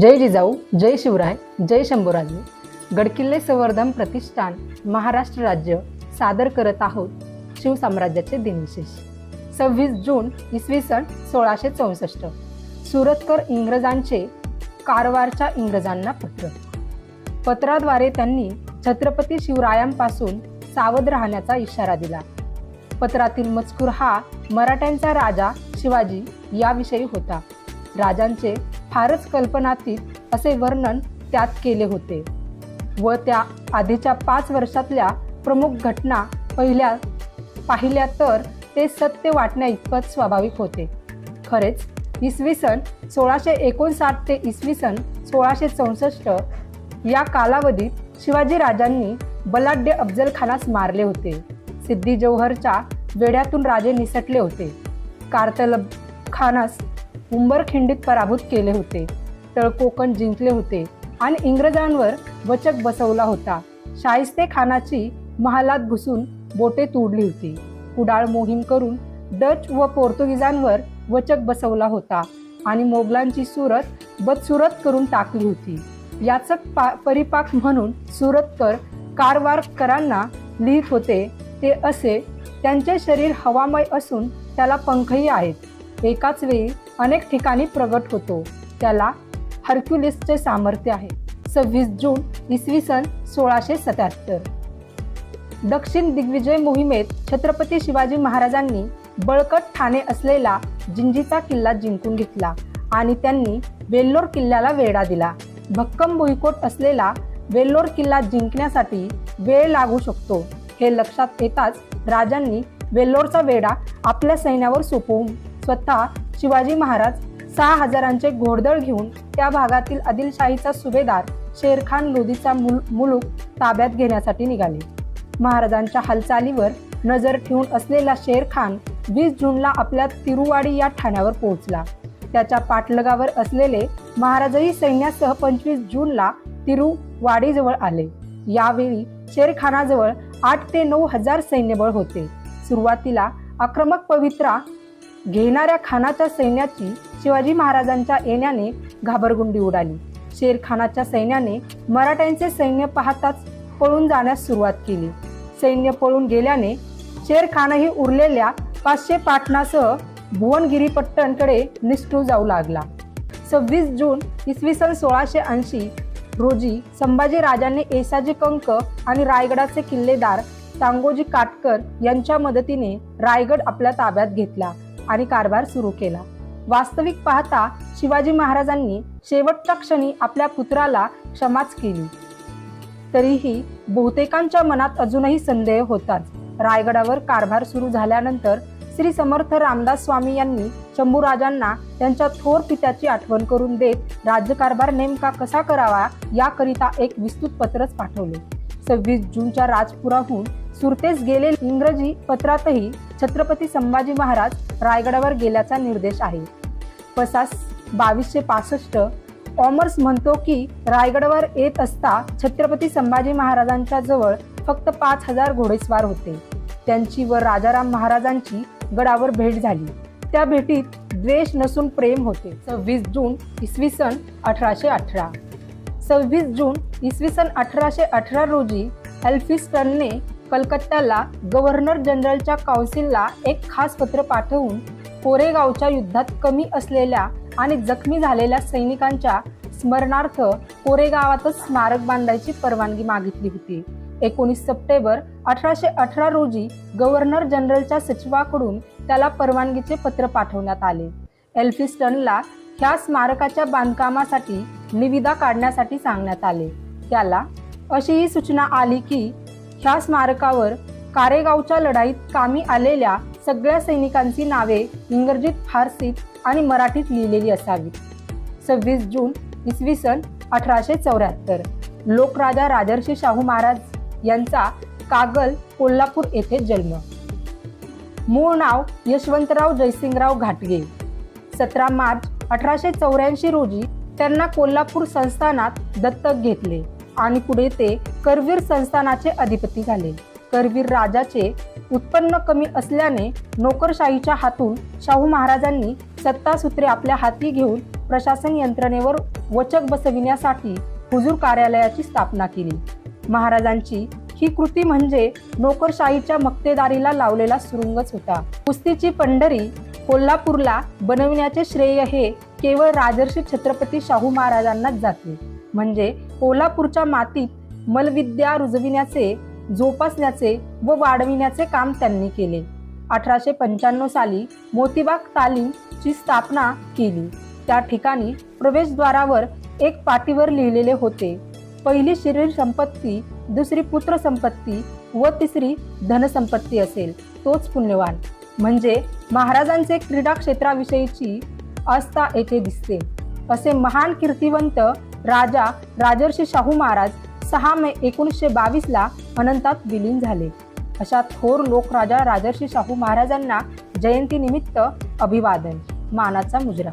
जय जिजाऊ जय शिवराय जय शंभूराजे. गडकिल्ले संवर्धन प्रतिष्ठान महाराष्ट्र राज्य सादर करत आहोत शिवसाम्राज्याचे दिनविशेष. सव्वीस जून इसवी सन सोळाशे चौसष्ट. सुरतकर इंग्रजांचे कारवारच्या इंग्रजांना पत्र. पत्राद्वारे त्यांनी छत्रपती शिवरायांपासून सावध राहण्याचा इशारा दिला. पत्रातील मजकूर हा मराठ्यांचा राजा शिवाजी याविषयी होता. राजांचे फारच कल्पनातीत असे वर्णन त्यात केले होते व त्या आधीच्या पाच वर्षातल्या प्रमुख घटना पहिल्या पाहिल्या तर ते सत्य वाटण्या इतपत स्वाभाविक होते. खरेच इसवी सन सोळाशे एकोणसाठ ते इसवी सन सोळाशे चौसष्ट या कालावधीत शिवाजी राजांनी बलाढ्य अफजलखानास मारले होते. सिद्धी जौहरच्या वेड्यातून राजे निसटले होते. कार्तलब खानास उंबरखिंडीत पराभूत केले होते. तळकोकण जिंकले होते आणि इंग्रजांवर वचक बसवला होता. शाहिस्ते खानाची महालात घुसून बोटे तोडली होती. कुडाळ मोहीम करून डच व पोर्तुगीजांवर वचक बसवला होता आणि मोगलांची सुरत बदसुरत करून टाकली होती. याच पा परिपाक म्हणून सुरतकर कारवारकरांना लिहित होते ते असे त्यांचे शरीर हवामय असून त्याला पंखही आहेत. एकाच वेळी अनेक ठिकाणी प्रगट होतो. त्याला हर्क्युलिसचे सामर्थ्य आहे. सव्वीस जून इसवी सन सोळाशे सत्याहत्तर. दक्षिण दिग्विजय मोहिमेत छत्रपती शिवाजी महाराजांनी बळकट ठाणे असलेला जिंजीचा किल्ला जिंकून घेतला आणि त्यांनी वेल्लोर किल्ल्याला वेढा दिला. भक्कम भुईकोट असलेला वेल्लोर किल्ला जिंकण्यासाठी वेळ लागू शकतो हे लक्षात येताच राजांनी वेल्लोरचा वेढा आपल्या सैन्यावर सोपवून स्वतः शिवाजी महाराज सहा हजारांचे घोडदळ घेऊन त्या भागातील आदिलशाहीचा सुभेदार शेरखान लोधीचा मुल मुलूक ताब्यात घेण्यासाठी निघाले. महाराजांच्या हालचालीवर नजर ठेवून असलेला शेरखान वीस जूनला आपल्या तिरुवाडी या ठाण्यावर पोहोचला. त्याच्या पाठलगावर असलेले महाराजही सैन्यासह पंचवीस जूनला तिरुवाडीजवळ आले. यावेळी शेरखानाजवळ आठ ते नऊ हजार सैन्यबळ होते. सुरुवातीला आक्रमक पवित्रा घेणाऱ्या खानाच्या सैन्याची शिवाजी महाराजांच्या येण्याने घाबरगुंडी उडाली. शेरखानाच्या सैन्याने मराठ्यांचे सैन्य पाहताच पळून जाण्यास सुरुवात केली. सैन्य पळून गेल्याने शेरखानही उरलेल्या पाचशे पाटणासह भुवनगिरीपट्टणकडे निष्ठूर निष्ठू जाऊ लागला. सव्वीस जून इसवी सन सोळाशे ऐंशी रोजी संभाजी राजांनी एसाजी कंक आणि रायगडाचे किल्लेदार सांगोजी काटकर यांच्या मदतीने रायगड आपल्या ताब्यात घेतला. आणि कारभार सुरू केला. वास्तविक पाहता शिवाजी महाराजांनी शेवटच्या क्षणी आपल्या पुत्राला क्षमाच केली. तरीही बहुतेकांच्या मनात अजूनही संदेह होताच. रायगडावर कारभार सुरू झाल्यानंतर श्री समर्थ रामदास स्वामी यांनी शंभूराजांना त्यांच्या थोर पित्याची आठवण करून देत राज्यकारभार नेमका कसा करावा याकरिता एक विस्तृत पत्रच पाठवले. सव्वीस जूनच्या राजपुराहून सुरतेस गेले इंग्रजी पत्रातही छत्रपती संभाजी महाराज रायगडावर गेल्याचा निर्देश आहे. पसास बावीसशे पासष्ट ऑमर्स म्हणतो की रायगडावर येत असता छत्रपती संभाजी महाराजांच्या जवळ फक्त पाच हजार घोडेस्वार होते. त्यांची व राजाराम महाराजांची गडावर भेट झाली. त्या भेटीत द्वेष नसून प्रेम होते. सव्वीस जून इसवी सन अठराशे अठरा. सव्वीस जून इसवी सन अठराशे अठरा रोजी एल्फिस्टनने कलकत्त्याला गव्हर्नर जनरलच्या काउन्सिलला एक खास पत्र पाठवून कोरेगावच्या युद्धात कमी असलेल्या आणि जखमी झालेल्या सैनिकांच्या स्मरणार्थ कोरेगावातच स्मारक बांधायची परवानगी मागितली होती. एकोणीस सप्टेंबर अठराशे अठरा रोजी गव्हर्नर जनरलच्या सचिवाकडून त्याला परवानगीचे पत्र पाठवण्यात आले. एल्फिस्टनला ह्या स्मारकाच्या बांधकामासाठी निविदा काढण्यासाठी सांगण्यात आले. त्याला अशीही सूचना आली की ह्या स्मारकावर कारेगावच्या लढाईत कामी आलेल्या सगळ्या सैनिकांची नावे इंग्रजीत फारसीत आणि मराठीत लिहिलेली असावीत. सव्वीस जून इसवी सन अठराशे चौऱ्याहत्तर. लोकराजा राजर्षी शाहू महाराज यांचा कागल कोल्हापूर येथे जन्म. मूळ नाव यशवंतराव जयसिंगराव घाटगे. सतरा मार्च अठराशे चौऱ्याऐंशी रोजी त्यांना कोल्हापूर संस्थानात दत्तक घेतले. आणि पुढे ते करवीर संस्थानाचे अधिपती झाले. करवीर राजाचे उत्पन्न कमी असल्याने नोकरशाहीच्या हातून शाहू महाराजांनी सत्तासूत्रे आपल्या हाती घेऊन प्रशासन यंत्रणेवर वचक बसविण्यासाठी हुजूर कार्यालयाची स्थापना केली. महाराजांची ही कृती म्हणजे नोकरशाहीच्या मक्तेदारीला लावलेला सुरुंगच होता. कुस्तीची पंढरी कोल्हापूरला बनविण्याचे श्रेय हे केवळ राजर्षी छत्रपती शाहू महाराजांनाच जाते. म्हणजे कोल्हापूरच्या मातीत मलविद्या रुजविण्याचे जोपासण्याचे व वाढविण्याचे काम त्यांनी केले. अठराशे पंच्याण्णव साली मोतीबाग तालीमची स्थापना केली. त्या ठिकाणी प्रवेशद्वारावर एक पाटीवर लिहिलेले होते पहिली शरीर संपत्ती दुसरी पुत्र संपत्ती व तिसरी धनसंपत्ती असेल. तोच पुण्यवान. म्हणजे महाराजांचे क्रीडा क्षेत्राविषयीची आस्था येथे दिसते. असे महान कीर्तिवंत राजा राजर्षी शाहू महाराज सहा मे एकोणीसशे बावीसला अनंतात विलीन झाले. अशा थोर लोकराजा राजर्षी शाहू महाराजांना जयंतीनिमित्त अभिवादन. मानाचा मुजरा.